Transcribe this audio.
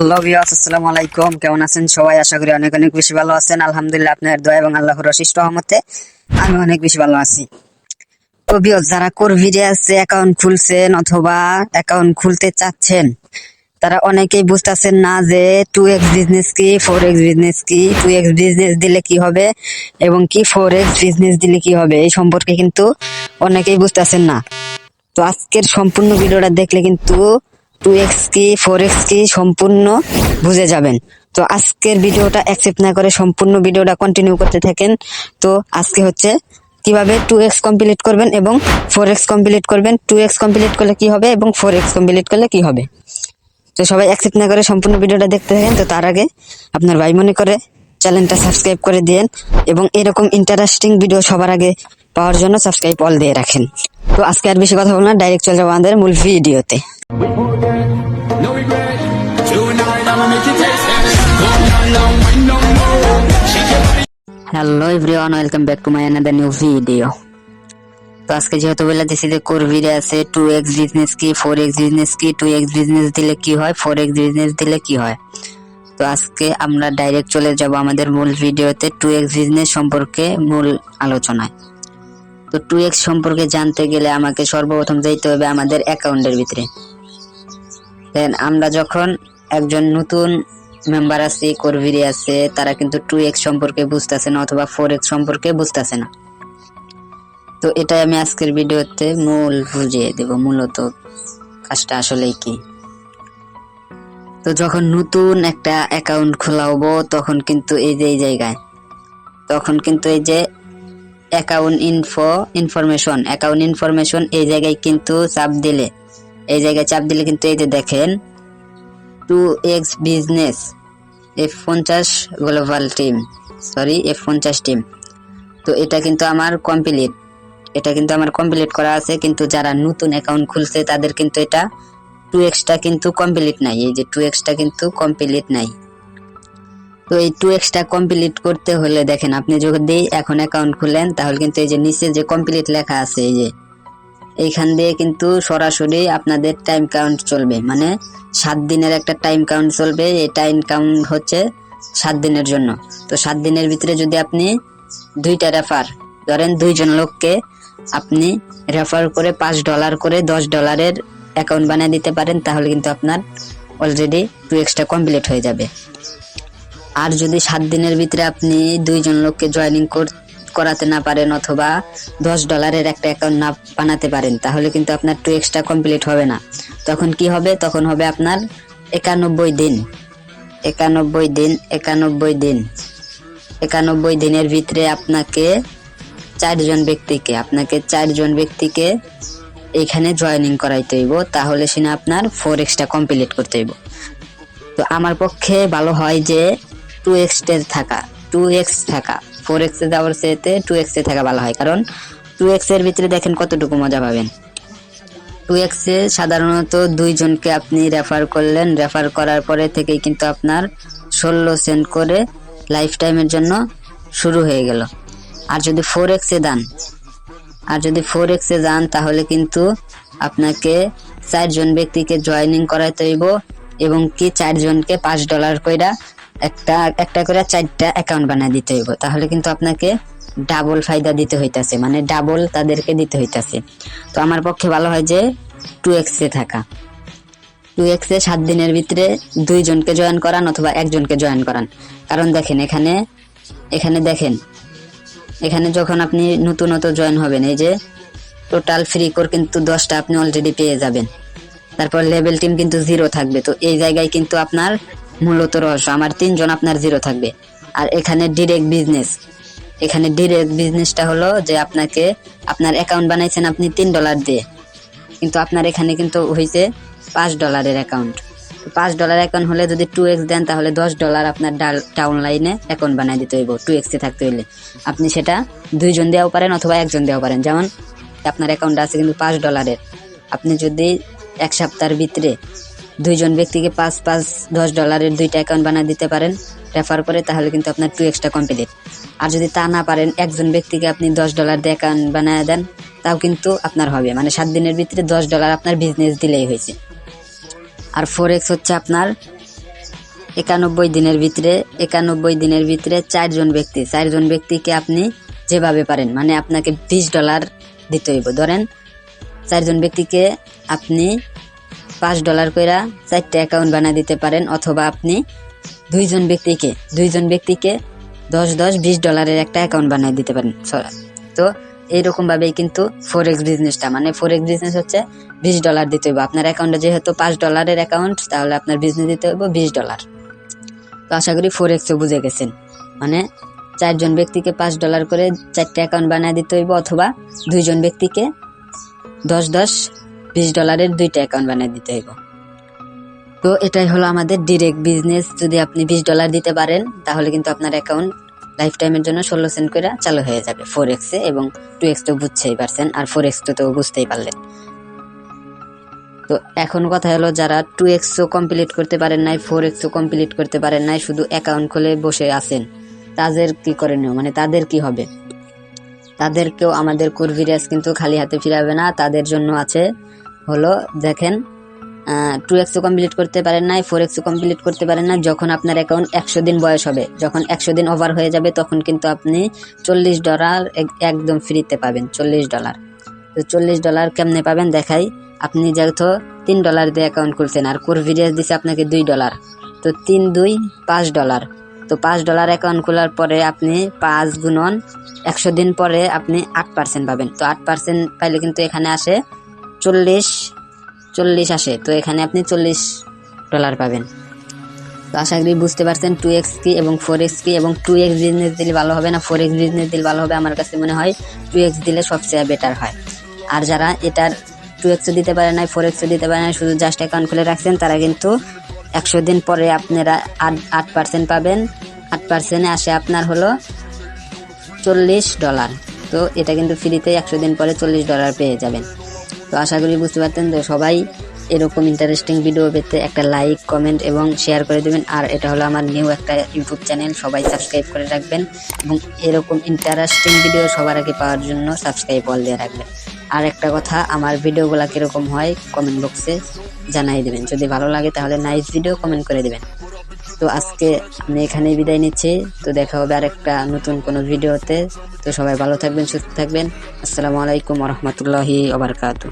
Hello viewers, আসসালামু আলাইকুম। কেমন আছেন সবাই? আশা করি অনেক অনেক বেশি ভালো আছেন। আলহামদুলিল্লাহ, আপনার দয়া এবং আল্লাহর অশিষ্ট রহমতে আমি অনেক বেশি ভালো আছি। যারা আছে অ্যাকাউন্ট খুলছেন অথবা অ্যাকাউন্ট খুলতে চাচ্ছেন, তারা অনেকেই বুঝতেছেন না যে টু এক্স বিজনেস কি ফোর এক্স বিজনেস কি টু এক্স বিজনেস দিলে কি হবে এবং কি ফোর এক্স বিজনেস দিলে কি হবে, এই সম্পর্কে কিন্তু অনেকেই বুঝতেছেন না। তো আজকের সম্পূর্ণ ভিডিওটা দেখলে কিন্তু টু এক্স কি ফোর এক্স কি সম্পূর্ণ বুঝে যাবেন। তো আজকের ভিডিওটা অ্যাকসেপ্ট না করে সম্পূর্ণ ভিডিওটা কন্টিনিউ করতে থাকেন। তো আজকে হচ্ছে কীভাবে টু এক্স কমপ্লিট করবেন এবং ফোর এক্স কমপ্লিট করবেন। টু এক্স কমপ্লিট করলে কি হবে এবং ফোর এক্স কমপ্লিট করলে কি হবে? তো সবাই অ্যাকসেপ্ট না করে সম্পূর্ণ ভিডিওটা দেখতে থাকেন। তো তার আগে আপনার ভাই মনে করে চ্যানেলটা সাবস্ক্রাইব করে দিয়েন এবং এরকম ইন্টারেস্টিং ভিডিও সবার আগে পাওয়ার জন্য সাবস্ক্রাইব অল দিয়ে রাখেন। তো আজকে আর বেশি কথা বলব না ডাইরেক্ট চলে যাব আমাদের মূল ভিডিওতে। Hello everyone welcome back to my another new video তো আজকে যেহেতু বলে দিছি যে কোরভিডে আছে টু এক্স বিজনেস কি ফোর এক্স বিজনেস কি টু এক্স বিজনেস দিলে কি হয় ফোর এক্স বিজনেস দিলে কি হয়? তো আজকে আমরা ডাইরেক্ট চলে যাব আমাদের মূল ভিডিওতে টু এক্স বিজনেস সম্পর্কে মূল আলোচনায়। তো টু এক্স সম্পর্কে জানতে গেলে আমাকে সর্বপ্রথম যাইতে হবে আমাদের অ্যাকাউন্টের ভিতরে। দেন আমরা যখন একজন নতুন মেম্বার আছে কর্ভিরি আছে, তারা কিন্তু টু এক্স সম্পর্কে বুঝতেছে না অথবা ফোর এক্স সম্পর্কে বুঝতেছে না। তো এটাই আমি আজকের ভিডিওতে মূল বুঝিয়ে দেব, মূলত কাজটা আসলেই কি। তো যখন নতুন একটা অ্যাকাউন্ট খোলা খোলাবো, তখন কিন্তু এই যে এই জায়গায়, তখন কিন্তু এই যে account info information account information এই জায়গায় কিন্তু চাপ দিলে, এই জায়গায় চাপ দিলে কিন্তু এই যে দেখেন টু এক্স বিজনেস এফ পঞ্চাশ গ্লোবাল টিম সরি এফ পঞ্চাশ টিম তো এটা কিন্তু আমার কমপ্লিট এটা কিন্তু আমার কমপ্লিট করা আছে, কিন্তু যারা নতুন অ্যাকাউন্ট খুলছে, তাদের কিন্তু এটা টু এক্সটা কিন্তু কমপ্লিট নাই, এই যে টু এক্সটা কিন্তু কমপ্লিট নাই। তো এই টু এক্সটা কমপ্লিট করতে হলে দেখেন, আপনি যদি এখন অ্যাকাউন্ট খুলেন, তাহলে কিন্তু এই যে নিচে যে কমপ্লিট লেখা আছে, এই যে, এইখান দিয়ে কিন্তু সরাসরি আপনাদের টাইম কাউন্ট চলবে। মানে সাত দিনের একটা টাইম কাউন্ট চলবে, এই টাইম কাউন্ট হচ্ছে সাত দিনের জন্য। তো সাত দিনের ভিতরে যদি আপনি দুইটা রেফার ধরেন দুইজন লোককে আপনি রেফার করে পাঁচ ডলার করে দশ ডলারের অ্যাকাউন্ট বানিয়ে দিতে পারেন, তাহলে কিন্তু আপনার অলরেডি টু এক্সটা কমপ্লিট হয়ে যাবে। আর যদি সাত দিনের ভিতরে আপনি দুইজন লোককে জয়েনিং করাতে না পারেন অথবা দশ ডলারের একটা অ্যাকাউন্ট না বানাতে পারেন, তাহলে কিন্তু আপনার টু এক্সটা কমপ্লিট হবে না। তখন কি হবে? তখন হবে আপনার একানব্বই দিন। একানব্বই দিন একানব্বই দিন। একানব্বই দিনের ভিতরে আপনাকে চারজন ব্যক্তিকে, আপনাকে চারজন ব্যক্তিকে এখানে জয়েনিং করাইতে হইব, তাহলে সিনা আপনার ফোর এক্সটা কমপ্লিট করতে হইব। তো আমার পক্ষে ভালো হয় যে টু এক্সের থাকা টু এক্স থাকা। ফোর এক্সে যাওয়ার চেয়েতে টু এক্সে থাকা ভালো হয়। কারণ টু এক্সের ভিতরে দেখেন কতটুকু মজা পাবেন। টু এক্সে সাধারণত দুইজনকে আপনি রেফার করলেন। রেফার করার পরে থেকেই কিন্তু আপনার ষোলো সেন্ট করে লাইফ টাইমের জন্য শুরু হয়ে গেল। আর যদি ফোর এক্সে দান, আর যদি ফোর এক্সে যান, তাহলে কিন্তু আপনাকে চারজন ব্যক্তিকে জয়েনিং করাইতে হইব এবং কি চারজনকে পাঁচ ডলার কইরা একটা একটা করে চারটা অ্যাকাউন্ট বানিয়ে দিতে হইব। তাহলে কিন্তু আপনাকে ডাবল ফায়দা দিতে হইতাছে মানে ডাবল তাদেরকে দিতে হইতাছে। তো আমার পক্ষে ভালো হয় যে টু এক্সে থাকা। টু এক্সে সাত দিনের ভিতরে দুইজনকে জয়েন করান অথবা একজনকে জয়েন করান। কারণ দেখেন, এখানে এখানে দেখেন, এখানে যখন আপনি নতুনত জয়েন হবেন, এই যে টোটাল ফ্রি কোর কিন্তু দশটা আপনি অলরেডি পেয়ে যাবেন। তারপর লেভেল টিম কিন্তু জিরো থাকবে। তো এই জায়গায় কিন্তু আপনার মূলত রহস্য আমার তিনজন আপনার জিরো থাকবে। আর এখানে ডিরেক্ট বিজনেস এখানে ডিরেক্ট বিজনেসটা হলো যে আপনাকে আপনার অ্যাকাউন্ট বানাইছেন আপনি তিন ডলার দিয়ে। কিন্তু আপনার এখানে কিন্তু হয়েছে পাঁচ ডলারের অ্যাকাউন্ট পাঁচ ডলার অ্যাকাউন্ট হলে যদি টু এক্স দেন, তাহলে দশ ডলার আপনার ডাউন লাইনে অ্যাকাউন্ট বানিয়ে দিতে হইব টু এক্সে থাকতে হইলে। আপনি সেটা দুইজন দেওয়াও পারেন অথবা একজন দেওয়া পারেন। যেমন আপনার অ্যাকাউন্ট আছে কিন্তু পাঁচ ডলারের আপনি যদি এক সপ্তাহের ভিতরে দুইজন ব্যক্তিকে পাঁচ পাঁচ দশ ডলারের দুইটা অ্যাকাউন্ট বানিয়ে দিতে পারেন রেফার করে, তাহলে কিন্তু আপনার টু এক্সটা কমপ্লিট আর যদি তা না পারেন, একজন ব্যক্তিকে আপনি দশ ডলার দিয়ে অ্যাকাউন্ট বানিয়ে দেন, তাও কিন্তু আপনার হবে। মানে সাত দিনের ভিতরে দশ ডলার আপনার বিজনেস দিলেই হয়েছে। আর ফোর এক্স হচ্ছে আপনার একানব্বই দিনের ভিতরে, একানব্বই দিনের ভিতরে চারজন ব্যক্তি। চারজন ব্যক্তিকে আপনি যেভাবে পারেন মানে আপনাকে বিশ ডলার দিতে হইব। ধরেন, চারজন ব্যক্তিকে আপনি পাঁচ ডলার কইরা চারটে অ্যাকাউন্ট বানিয়ে দিতে পারেন, অথবা আপনি দুইজন ব্যক্তিকে দুইজন ব্যক্তিকে দশ দশ, বিশ ডলারের একটা অ্যাকাউন্ট বানিয়ে দিতে পারেন। তো এইরকম ভাবেই কিন্তু ফোরেক্স বিজনেসটা মানে ফোরেক্স বিজনেস হচ্ছে বিশ ডলার দিতে হইব। আপনার অ্যাকাউন্টে যেহেতু পাঁচ ডলারের অ্যাকাউন্ট তাহলে আপনার বিজনেস দিতে হইব বিশ ডলার। তো আশা করি ফোরেক্সও বুঝে গেছেন। মানে চারজন ব্যক্তিকে পাঁচ ডলার করে চারটে অ্যাকাউন্ট বানিয়ে দিতে হইব, অথবা দুইজন ব্যক্তিকে দশ দশ বিশ ডলারের দুইটা অ্যাকাউন্ট বানিয়ে দিতে হইব। তো এটাই হলো আমাদের ডিরেক্ট বিজনেস যদি আপনি বিশ ডলার দিতে পারেন, তাহলে কিন্তু আপনার অ্যাকাউন্ট লাইফ টাইমের জন্য ষোলো সেন্ট করে চালু হয়ে যাবে ফোর এক্সে এবং টু এক্স তো বুঝতেই পারছেন, আর ফোর এক্স তো তো বুঝতেই পারলেন। তো এখন কথা হলো যারা টু এক্সও কমপ্লিট করতে পারেন নাই ফোর এক্সও কমপ্লিট করতে পারেন নাই, শুধু অ্যাকাউন্ট খুলে বসে আছেন, তাদের কি করণীয় মানে তাদের কি হবে? তাদেরকেও আমাদের কুরভিরাজ কিন্তু খালি হাতে ফিরাবে না, তাদের জন্য আছে। হলো, দেখেন টু এক্সও কমপ্লিট করতে পারেন নাই ফোর এক্সও কমপ্লিট করতে পারেন না যখন আপনার অ্যাকাউন্ট একশো দিন বয়স হবে। যখন একশো দিন ওভার হয়ে যাবে, তখন কিন্তু আপনি চল্লিশ ডলার এক- একদম ফ্রিতে পাবেন, চল্লিশ ডলার তো চল্লিশ ডলার কেমনে পাবেন দেখাই। আপনি যেহেতু তিন ডলার দিয়ে অ্যাকাউন্ট খুলছেন, আর কুরভিরিয়াস দিছে আপনাকে দুই ডলার তো তিন, দুই, পাঁচ ডলার তো পাঁচ ডলার অ্যাকাউন্ট খোলার পরে আপনি পাঁচ গুণন একশো দিন পরে আপনি আট পার্সেন্ট পাবেন। তো আট পার্সেন্ট পাইলে কিন্তু এখানে আসে চল্লিশ চল্লিশ আসে। তো এখানে আপনি চল্লিশ ডলার পাবেন। তো আশা করি বুঝতে পারছেন টু এক্স কি এবং ফোর এক্স কি এবং টু এক্স বিজনেস দিলে ভালো হবে না? ফোর এক্স বিজনেস দিলে ভালো হবে আমার কাছে মনে হয় টু এক্স দিলে সবচেয়ে বেটার হয়। আর যারা এটার টু এক্সও দিতে পারে না ফোর এক্সও দিতে পারে না শুধু জাস্ট অ্যাকাউন্ট খুলে রাখছেন, তারা কিন্তু একশো দিন পরে আপনারা আট আট পার্সেন্ট পাবেন। আট পার্সেন্টে আসে আপনার হলো চল্লিশ ডলার তো এটা কিন্তু ফ্রিতে একশো দিন পরে চল্লিশ ডলার পেয়ে যাবেন। তো আশা করি বুঝতে পারতেন তো সবাই এরকম ইন্টারেস্টিং ভিডিও পেতে একটা লাইক কমেন্ট এবং শেয়ার করে দেবেন। আর এটা হলো আমার নিউ একটা ইউটিউব চ্যানেল সবাই সাবস্ক্রাইব করে রাখবেন। এবং এরকম ইন্টারেস্টিং ভিডিও সবার আগে পাওয়ার জন্য সাবস্ক্রাইব অল দিয়ে রাখবেন। আর একটা কথা, আমার ভিডিওগুলো কীরকম হয়? কমেন্ট বক্সে জানাই দেবেন। যদি ভালো লাগে তাহলে নাইস ভিডিও কমেন্ট করে দেবেন। তো আজকে আমি এখানেই বিদায় নিচ্ছি। তো দেখা হবে আরেকটা নতুন কোনো ভিডিওতে তো। সবাই ভালো থাকবেন, সুস্থ থাকবেন। আসসালামু আলাইকুম রহমতুল্লাহি ওবরকাতু